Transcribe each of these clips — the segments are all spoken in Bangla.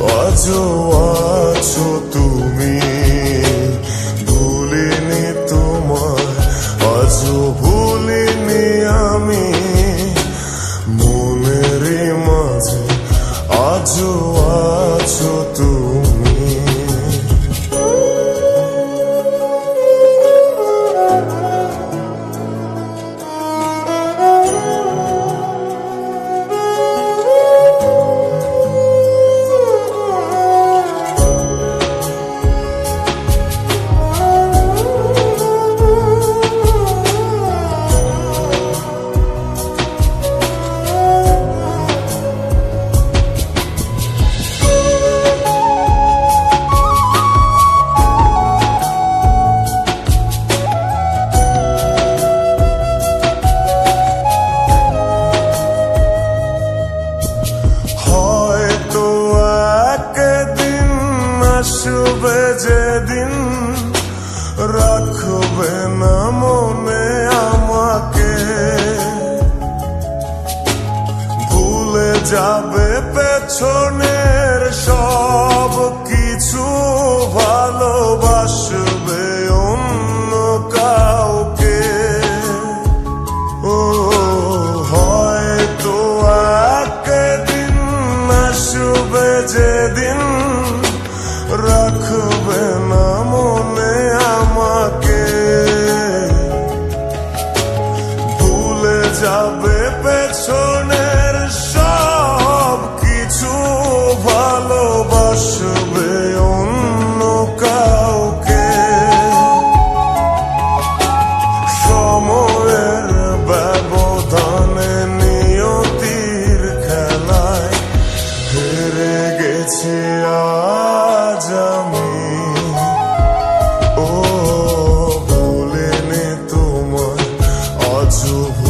আজও আছো তুমি। দিন রাখবে না মনে আমাকে। ভুলে যাবে পেছনে আসবে অন্য কাউকে সময়ের ব্যবধানে নিয়তির খেলায় হেরে গেছি আজ আমি ও বলিনি তোমার অযুভ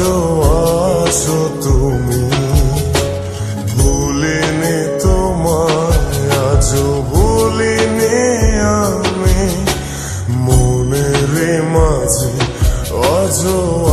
আজও আসো তুমি। ভুলিনি তোমায় আজও ভুলিনি আমি। মনের মাঝে আজও